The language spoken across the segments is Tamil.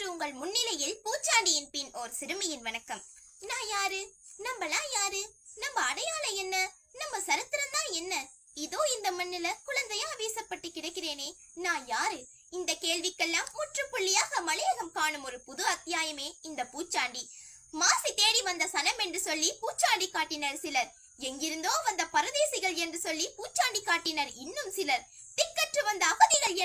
இன்று உங்கள் முன்னிலையில் பூச்சாண்டியின் பின் ஓர் சிறுமியின் வணக்கம். நான் யாரு? நம்மளா யாரு? நம்ம அடையாளம் என்ன? நம்ம சரித்திரம் தான் என்ன? இதோ இந்த மண்ணில குழந்தையா வீசப்பட்டு கிடக்கிறேனே. நான் யாரு? இந்த கேள்விக்கெல்லாம் முற்றுப்புள்ளியாக மலையகம் காணும் ஒரு புது அத்தியாயமே இந்த பூச்சாண்டி. மாசி தேடி வந்த சனம் என்று சொல்லி பூச்சாண்டி காட்டினர் சிலர். எங்கிருந்தோ வந்த பரதேசிகள் என்று சொல்லி பூச்சாண்டி காட்டினர் இன்னும் சிலர்.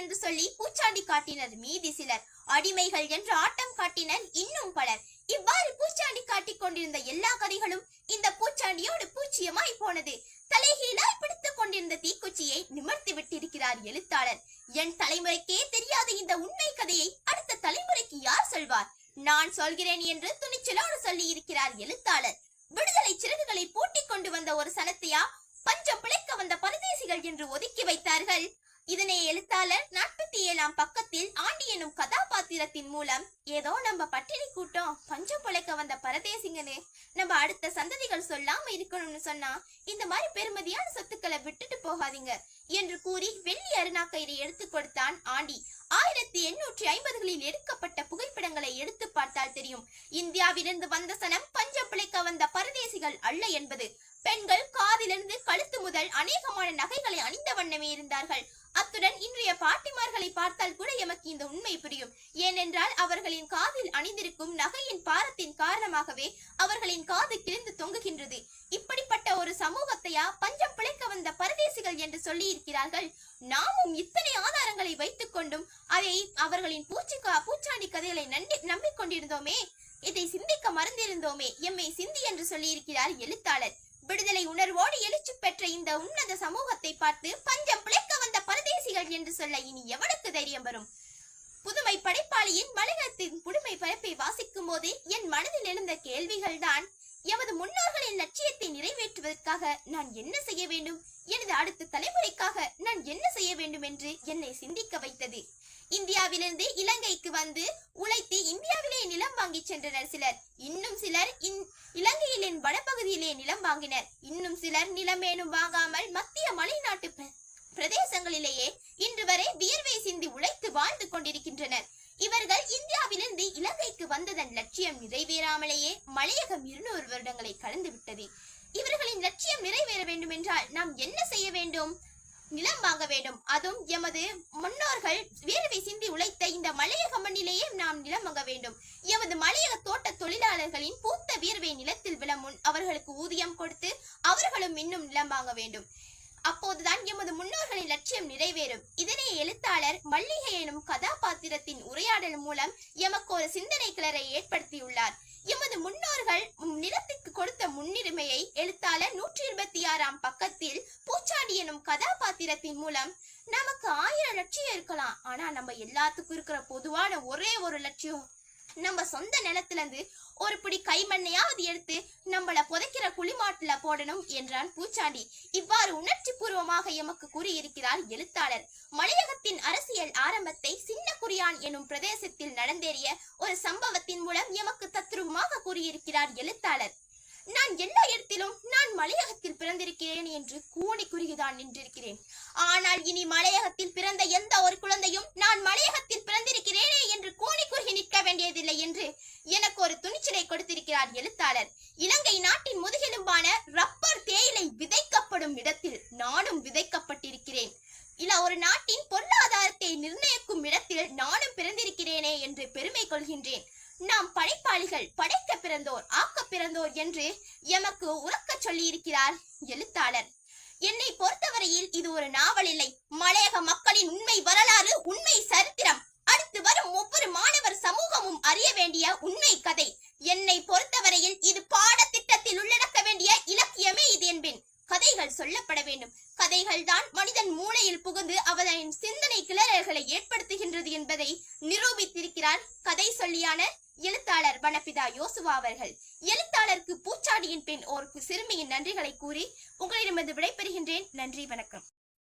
என்று சொல்லி பூச்சாண்டி காட்டினர். மீதி சிலர் அடிமைகள் என்று ஆட்டம் காட்டினர் இன்னும் பலர். இவ்வாறு பூச்சாண்டி காட்டிக் கொண்டிருந்த எல்லா கதைகளும் இந்த பூச்சாண்டியோடு பூச்சியமாய் போனது. தலைகீழாய் பிடித்துக் கொண்டிருந்த தீக்குச்சியை நிமிர்த்தி விட்டிருக்கிறார் எழுத்தாளர். என் தலைமுறைக்கே தெரியாத இந்த உண்மை கதையை அடுத்த தலைமுறைக்கு யார் சொல்வார்? நான் சொல்கிறேன் என்று துணிச்சலோடு சொல்லி இருக்கிறார் எழுத்தாளர். விடுதலை சிறகுகளை பூட்டிக் கொண்டு வந்த ஒரு சனத்தையா? பஞ்சம் பிழைக்க வந்த பரதேசிகள் என்று ஒதுக்கி வைத்தார்கள். இதனை எழுத்தாளர் நாற்பத்தி ஏழாம் பக்கத்தில் ஆண்டி எனும் கதாபாத்திரத்தின் மூலம் ஏதோ நம்ம பட்டினி கூட்டம் பஞ்சம் பிழைக்க வந்த பரதேசிங்கன்னு நம்ம அடுத்த சந்ததிகள் சொல்லாம இருக்கணும்னு சொன்னா இந்த மாதிரி பெருமதியான சொத்துக்களை விட்டுட்டு போகாதீங்க என்று கூறி வெள்ளி அருணாக்கயிறை எடுத்து கொடுத்தான் ஆண்டி. ஆயிரத்தி எண்ணூற்றி ஐம்பதுகளில் எடுக்கப்பட்ட புகைப்படங்களை எடுத்து பார்த்தால் தெரியும். இந்தியாவிலிருந்து வந்த சனம் பஞ்சம் பிழைக்க வந்த பரதேசிகள் அல்ல என்பது. பெண்கள் காதிலிருந்து கழுத்து முதல் அநேகமான நகைகளை அணிந்த வண்ணமே இருந்தார்கள். அத்துடன் இன்றைய பாட்டிமார்களை பார்த்தால் கூட எமக்கு இந்த உண்மை புரியும். ஏனென்றால் அவர்களின் காதில் அணிந்திருக்கும் நகையின் பாரத்தின் காரணமாகவே அவர்களின் காது கிழிந்து தொங்குகின்றது. இப்படிப்பட்ட ஒரு சமூகத்தையா பஞ்சம் பிழைக்க வந்த பரதேசிகள் என்று சொல்லி இருக்கிறார்கள் நாமும் இத்தனை ஆதாரங்களை வைத்துக் கொண்டும் அதை அவர்களின் பூச்சி பூச்சாண்டி கதைகளை நம்பி நம்பிக்கொண்டிருந்தோமே. இதை சிந்திக்க மறந்திருந்தோமே எம்மை சிந்தி என்று சொல்லியிருக்கிறார் எழுத்தாளர். விடுதலை உணர்வோடு எழுச்சி பெற்ற இந்த உன்னத சமூகத்தை பார்த்து பஞ்சம் பிழைக்க வந்த பரதேசிகள் என்று சொல்ல இனி எவனுக்கு தைரியம் வரும்? புதுமை படைப்பாளியின் மலையத்தின் புதுமை பரப்பை வாசிக்கும் போது என் மனதில் எழுந்த கேள்விகள் தான் எமது முன்னோர்களின் லட்சியத்தை நிறைவேற்றுவதற்காக நான் என்ன செய்ய வேண்டும்? எனது அடுத்த தலைமுறைக்காக நான் என்ன செய்ய வேண்டும் என்று என்னை சிந்திக்க வைத்தது. இந்தியாவிலிருந்து இலங்கைக்கு வந்து உழைத்து இந்தியாவிலே நிலம் வாங்கி சென்றனர் சிலர். இன்னும் சிலர் இலங்கையிலின் வடபகுதியிலே நிலம் வாங்கினர். இன்னும் சிலர் நிலமேனும் வாங்காமல் மத்திய மலைநாட்டு பிரதேசங்களிலேயே இன்று வரை வியர்வை சிந்தி உழைத்து வாழ்ந்து கொண்டிருக்கின்றனர். இவர்கள் இந்தியாவிலிருந்து இலங்கைக்கு வந்ததன் லட்சியம் நிறைவேறாமலேயே மலையகம் இருநூறு வருடங்களை கடந்து விட்டது. இவர்களின் லட்சியம் நிறைவேற வேண்டும் என்றால் நாம் என்ன செய்ய வேண்டும்? நிலம் வாங்க வேண்டும். அதுவும் எமது முன்னோர்கள் வியர்வை சிந்தி உழைத்த இந்த மலையக மண்ணிலேயே நாம் நிலம் வாங்க வேண்டும். எமது மலையக தோட்ட தொழிலாளர்களின் பூத்த வியர்வை நிலத்தில் விழ முன் அவர்களுக்கு ஊதியம் கொடுத்து அவர்களும் இன்னும் நிலம் வாங்க வேண்டும். அப்போதுதான் எமது முன்னோர்களின் லட்சியம் நிறைவேறும். இதனை எழுத்தாளர் மல்லிகை எனும் கதாபாத்திரத்தின் உரையாடல் மூலம் எமக்கு ஒரு சிந்தனை கிளரை ஏற்படுத்தியுள்ளார். எமது முன்னோர்கள் நிலத்துக்கு கொடுத்த முன்னுரிமையை எழுத்தாளர் நூற்றி இருபத்தி ஆறாம் பக்கத்தில் பூச்சாண்டி எனும் கதாபாத்திரத்தின் மூலம் நமக்கு ஆயிரம் லட்சியம் இருக்கலாம். ஆனா நம்ம எல்லாத்துக்கும் இருக்கிற பொதுவான ஒரே ஒரு லட்சியம் நம்ம சொந்த நிலத்துல இருந்து ஒரு பிடி கைமண்ணையாவது எடுத்து நம்மள புதைக்கிற குளிமாட்டுல போடணும் என்றான் பூச்சாண்டி. இவ்வாறு உணர்ச்சி பூர்வமாக எமக்கு கூறியிருக்கிறார் எழுத்தாளர். மலையகத்தின் அரசியல் ஆரம்பத்தை சின்ன குறியான் எனும் பிரதேசத்தில் நடந்தேறிய ஒரு சம்பவத்தின் மூலம் எமக்கு தத்ரூபமாக கூறியிருக்கிறார் எழுத்தாளர். நான் எல்லா இடத்திலும் மலையகத்தில் பிறந்திருக்கிறேன் என்று கூணி குறுகிதான் நின்றிருக்கிறேன். ஆனால் இனி மலையகத்தில் பிறந்த எந்த ஒரு குழந்தையும் நான் மலையகத்தில் பிறந்திருக்கிறேனே என்று கூணி குறுகி நிற்க வேண்டியதில்லை என்று எனக்கு ஒரு துணிச்சலை கொடுத்திருக்கிறார் எழுத்தாளர். இலங்கை நாட்டின் முதுகெலும்பான ரப்பர் தேயிலை விதைக்கப்படும் இடத்தில் நானும் விதைக்கப்பட்டிருக்கிறேன். இல்ல ஒரு நாட்டின் பொருளாதாரத்தை நிர்ணயிக்கும் இடத்தில் நானும் பிறந்திருக்கிறேனே என்று பெருமை கொள்கின்றேன் நாம் படைப்பாளிகள் படைக்க பிறந்தோர் ஆக்க பிறந்தோர் என்று எமக்கு உறக்க சொல்லியிருக்கிறார் எழுத்தாளர். என்னை பொறுத்தவரையில் இது ஒரு நாவல் இல்லை. மலையக மக்களின் உண்மை வரலாறு உண்மை சரித்திரம். அடுத்து வரும் ஒவ்வொரு மாணவர் சமூகமும் அறிய வேண்டிய உண்மை கதை. என்னை பொறுத்தவரையில் இது பாடத்திட்டத்தில் உள்ளடக்க வேண்டிய இலக்கியமே இது என்பேன். கதைகள் சொல்லப்பட வேண்டும். கதைகள் தான் மனிதன் மூளையில் புகுந்து அவனின் சிந்தனை கிளறல்களை ஏற்படுத்துகின்றது என்பதை நிரூபித்திருக்கிறார் கதை சொல்லியான எழுத்தாளர் வனப்பிதா யோசுவா அவர்கள். எழுத்தாளருக்கு பூச்சாடியின் பெண் ஓர்க்கு சிறுமியின் நன்றிகளை கூறி உங்களிடமிருந்து விடைபெறுகின்றேன். நன்றி வணக்கம்.